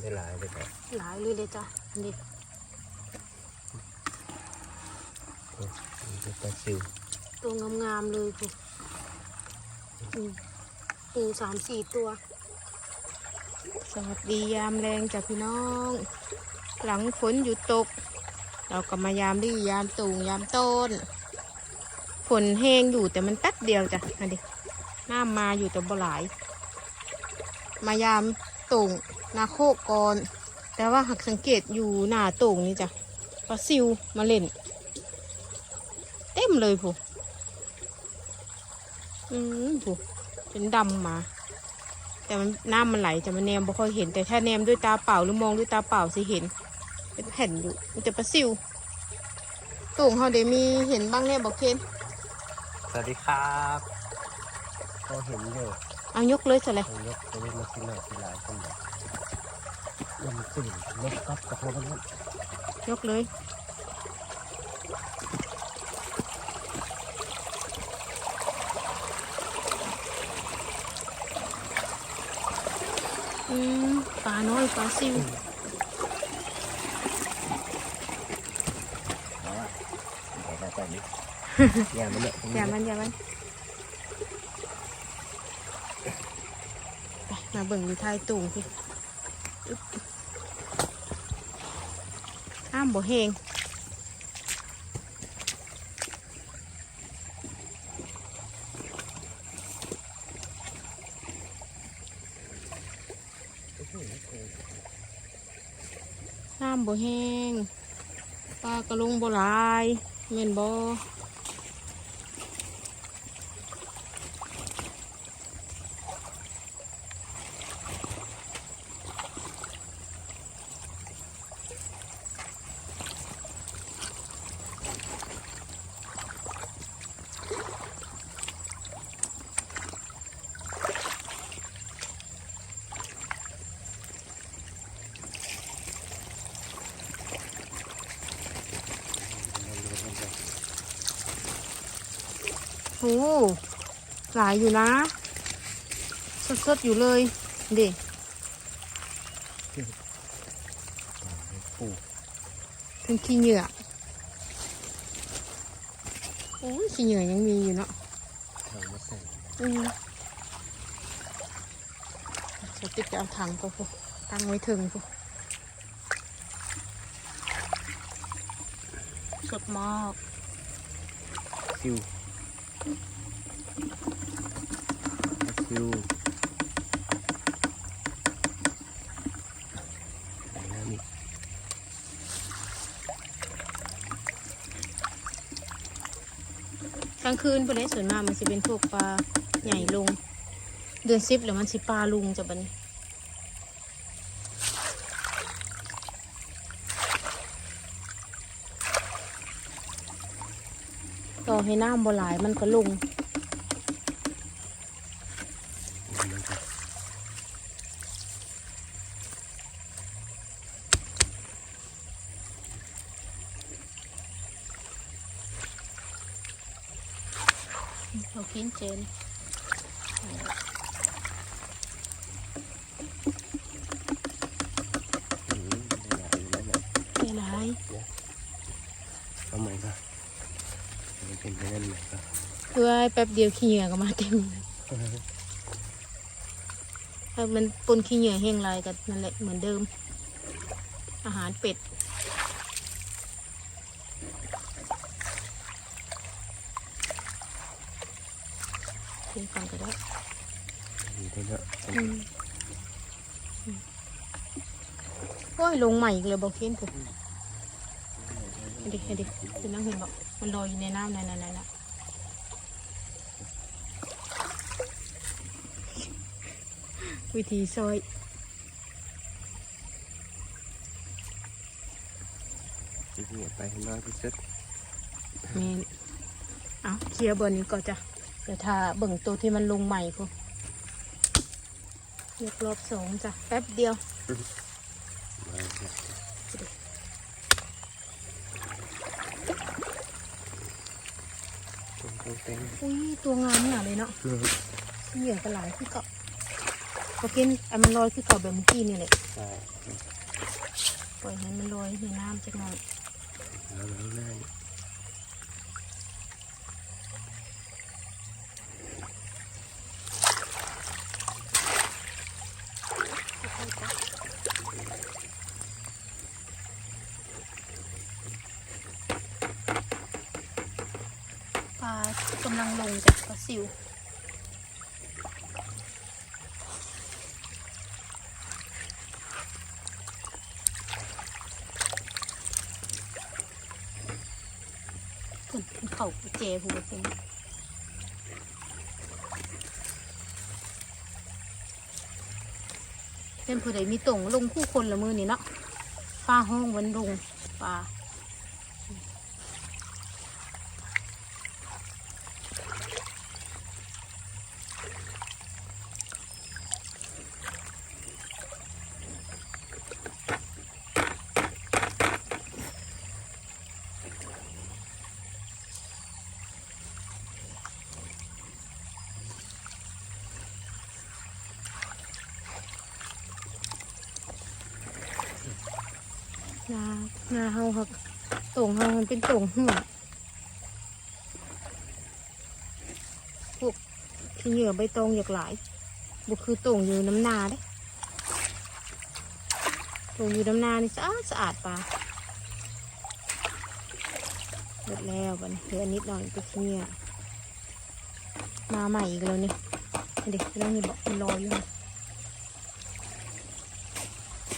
ได้หลายเลยครับหลายเลยเลยจ้ะอันนี้นี่คือปลาซิวตัวงามๆเลยปูอืมปูสามสี่ตัว สวัสดียามแรงจ้ะพี่น้อง หลังฝนหยุดตก เราก็มายามดียามตูงยามต้น ฝนแห้งอยู่แต่มันแป๊บเดียวจ้ะอันนี้น้ำมาอยู่แต่บ่หลาย มายามตุ่ง นาโคกก่อน แต่ว่าหักสังเกตอยู่หน้าตุ่งนี่จ้ะปลาซิวมาเล่น เต็มเลยผู้อืมผู้เป็นดำมา แต่มันน้ำมันไหลจะมันแนมบ่ค่อยเห็นแต่ถ้าแนมด้วยตาเปล่าหรือมองด้วยตาเปล่าสิเห็น เป็นแผ่นอยู่มันจะปลาซิวตุ่งเขาเดี๋ยวมีเห็นบ้างแน่บอกเคนสวัสดีครับก็เห็นเยอะเอายกเลยสิเลยเอายกไปเล่นมากินหน่อยกินหลายคนแบบ ลำสิ่งเล็กครับกระโปรงนั้นยกเลยอืมปลาน้อยปลาซิวอย่ามันเนี่ยอย่ามันอย่ามันมาเบิ่งอยู่ท้ายตุ่งพี่อึ๊บห้ามบ่เฮงน้ำบ่แห้งปลากระลุงบ่ลายเม่นบ่ โอ้หลายอยู่นะ สดๆ อยู่เลยเด็กปูถึงขี้เหงื่อโอ้ยขี้เหงื่อยังมีอยู่เนาะเอามาใส่อืมสติกจะเอาถังก็พอตั้งไว้ถึงพอสดมากซิว ปลาซิวกลางคืนเป็นไรส่วนมากมันจะเป็นพวกปลาใหญ่ลง เดือนซิบแล้วมันสิปลาลุงจะบัดน ให้น้ำบ่หลายมันก็ลงมันจะเรากินเจนอืมได้หลายอยู่แล้วเนี่ยได้หลายทำไมก็มันเป็นไปนั่นไหมก็เพื่อให้แป๊บเดียวขี้เหงื่อก็มาเต็มเลยถ้ามันปนขี้เหงื่อแห้งลายกันนั่นแหละเหมือนเดิม อาหารเป็ดเทก่อนก็ได้มีได้เยอะอืมอืมโอ้ยลงใหม่อีกเลยบอกเค้นผมเห็นดิเห็นดิคือนั่งเห็นบอก มันลอยอยู่ในน้ำนั่นนั่นนั่นวิธีซอยเนี่ยไปให้มากที่สุดแมนเอาเคลียร์เบอร์นี้ก่อนจ้ะเดี๋ยวถ้าเบิ่งตัวที่มันลงใหม่พวกยกรอบสองจ้ะ แป๊บเดียว มาเนี่ยตรงตรง เต็งอุ้ยตัวงามหนาเลยเนาะเออเหยื่อก็หลายที่เกาะก็กินอันมันลอยคือเก่าแบบเมื่อกี้นี่แหละใช่ปล่อยให้มันลอยในน้ำจักหน่อยแล้วง่าย ลากำลังลงจากปลาซิวคุณเขาเจหัวเป็นเป็นผู้ใดมีตรงลงคู่คนละมือนี่เนาะฟ้าห้องวันลงปลา นานาเฮาครับตรงเฮามันเป็นตรงหัวพวกที่เหยื่อใบตองอยากหลายบุคือตรงอยู่น้ำนาเด้ตรงอยู่น้ำนานี่สะอาดสะอาดปลาหมดแล้วบันเหลือนิดหน่อยไปขี้เหยื่อมาใหม่อีกแล้วนี่เด็กแล้วนี่บอกมันรออยู่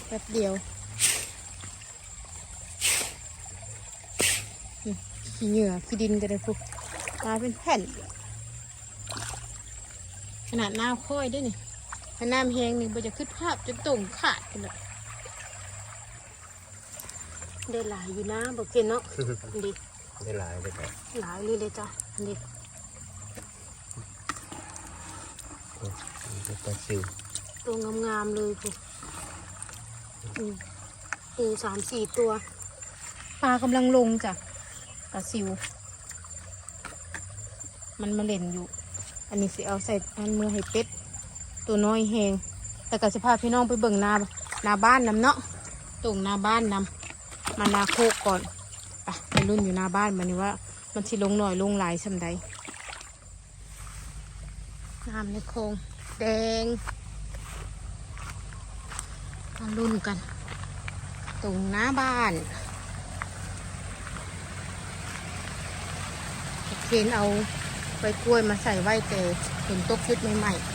แป๊บเดียว ขี้เหงื่อขี้ดินกันเลยพวกมาเป็นแผ่น ขนาดหน้าค่อยด้วยนี่ถ้าน้ำแห้งนี่มันจะขึ้นภาพจนตรงขาดกันเลยได้หลายอยู่นะบอกเกินเนาะดีได้หลายเลยครับหลายเลยเลยจ้ะดีนี่ก็ปลาซิวตัวงามๆเลยพวกอืมปูสามสี่ตัวปลากำลังลงจ้ะปลาซิว มันมาเล่นอยู่ อันนี้สิเอาใส่อันมือให้เป็ด ตัวน้อยแหงแต่ก็จะพาพี่น้องไปเบิ่งนานาบ้านนำเนาะตรงนาบ้านนำมานาโคกก่อนไปไปรุ่นอยู่นาบ้านมันนี่ว่า มันสิลงหน่อยลงหลายสำใดน้ำในโคงแดงมารุ่นกันตรงหน้าบ้าน เคนเอาใบกล้วยมาใส่ไว้แต่เห็นตกชุดใหม่ๆ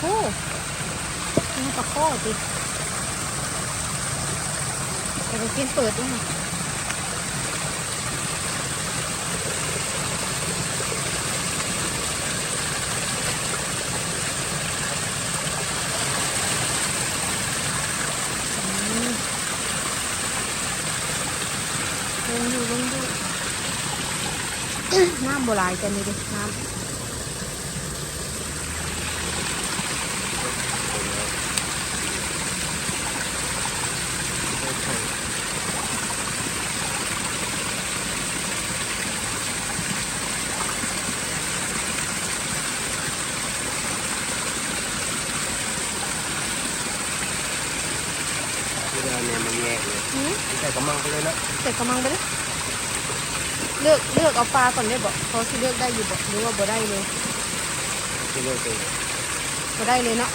โอ้นี่ปลาข้อดิแต่ก็เคนเปิดด้วย ลงอยู่ลงอยู่น้ำโบราณกันนี่ดิน้ำที่เราเนี่ยมันแยกเลยหืมใส่กระมังไปเลยเนาะใส่กระมังไปเลย เลือกเลือกเอาปลาก่อนได้บอกเขาสิเลือกได้อยู่บอกหรือว่าบ่ได้เลยที่เลือกเลยบ่ได้เลยเนาะ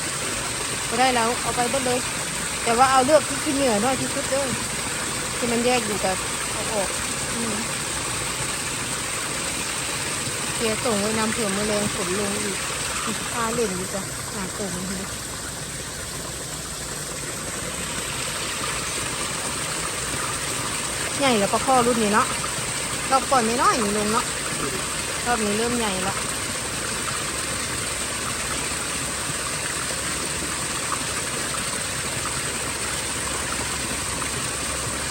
บ่ได้แล้วเอาไปเบิดเลย แต่ว่าเอาเลือกที่ขี้เหงื่อน้อยที่สุดเด้อที่มันแยกอยู่กับเอาออกอืมเกียร์ส่งไว้นำเผื่อแมลงฝนลงอีกปลาเล่นอยู่จ้ะหนาโป่งเลยใหญ่แล้วปลาข้อรุ่นนี้เนาะ รอบก่อนไม่น้อยนี่ลงเนาะรอบนี้เริ่มใหญ่แล้ว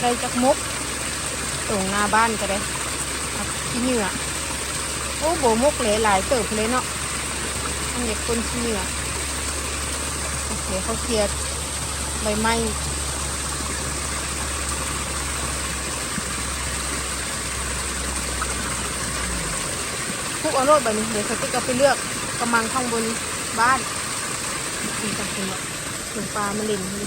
ได้จากมุกตรงหน้าบ้านก็ได้ขี้เหงื่อโอ้โบมุกเลยหลายเติบเลยเนาะต้องเด็กคนขี้เหงื่อโอเคเขาเคลียร์ใบไม้ คุกเอาโรดแบบนี้เดี๋ยวสติ๊กเอาไปเลือกกำมังข้างบนบ้านกินกับกินแบบถึงปลามาเล่นนี่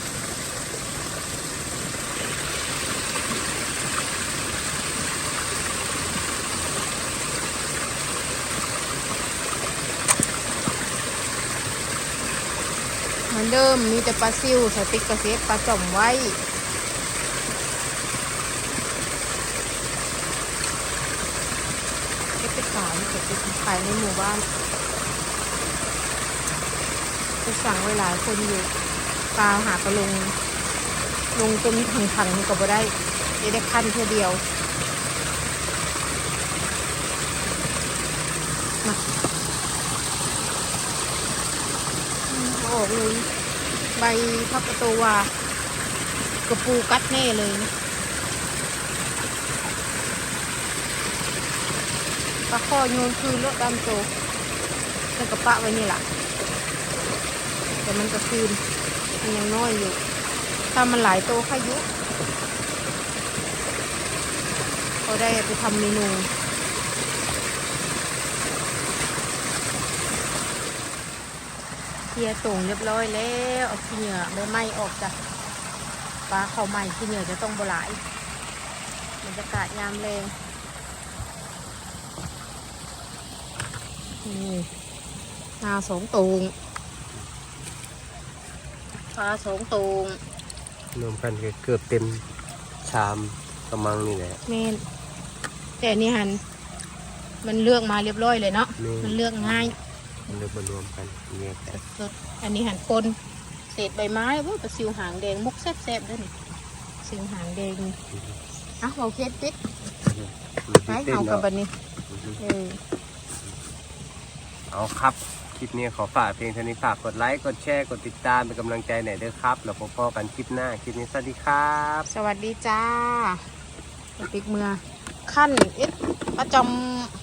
เหมือนเดิมมีแต่ปลาซิวสติ๊กกระเซ็ปลาจ่อมไว้ ก็ไปขายเก็บไปขายในหมู่บ้านจะสั่งไว้หลายคนอยู่ปลาหากระลง ลงจนถังถังๆก็บ่ได้ได้ได้ขั้นเท่าเดียวมาออกเลย ใบพักกระโตวากระปูกัดแน่เลยนะ ปลาข้อโยนคืนรถดำโตแล้วก็ปะไว้นี่แหละแต่มันก็คืนมันยังน้อยอยู่ ถ้ามันหลายโตขายุเขาได้ไปทำเมนูเคียส่งเรียบร้อยแล้วเอาขี้เหงื่อใบไม้ออกจากปลาเขาใหม่ขี้เหงื่อจะต้องบหลายบรรยากาศยามแรง นี่ปลาสองตูงปลาสองตูงรวมกันก็เกือบเต็มชามกระมังนี่แหละเมนแต่อันนี่หัน มันเลือกมาเรียบร้อยเลยเนาะนี่ มันเลือกง่ายมันเลยมารวมกันแยกกันสดๆอันนี้หันปนเศษใบไม้ว่าปลาซิวหางแดงมุกแซ่บๆด้วยนี่ซิวหางแดงอะเราเคสปิดไปเต้นเอากับเนาะบันนี้เออ เอาครับ คลิปนี้ขอฝากเพลงเท่านี้ฝากกดไลค์ กดแชร์ กดติดตาม เป็นกำลังใจหน่อยเด้อครับ แล้วพบกันคลิปหน้า คลิปนี้สวัสดีครับสวัสดีจ้าปิกเมือขั้นเอ็ดประจำ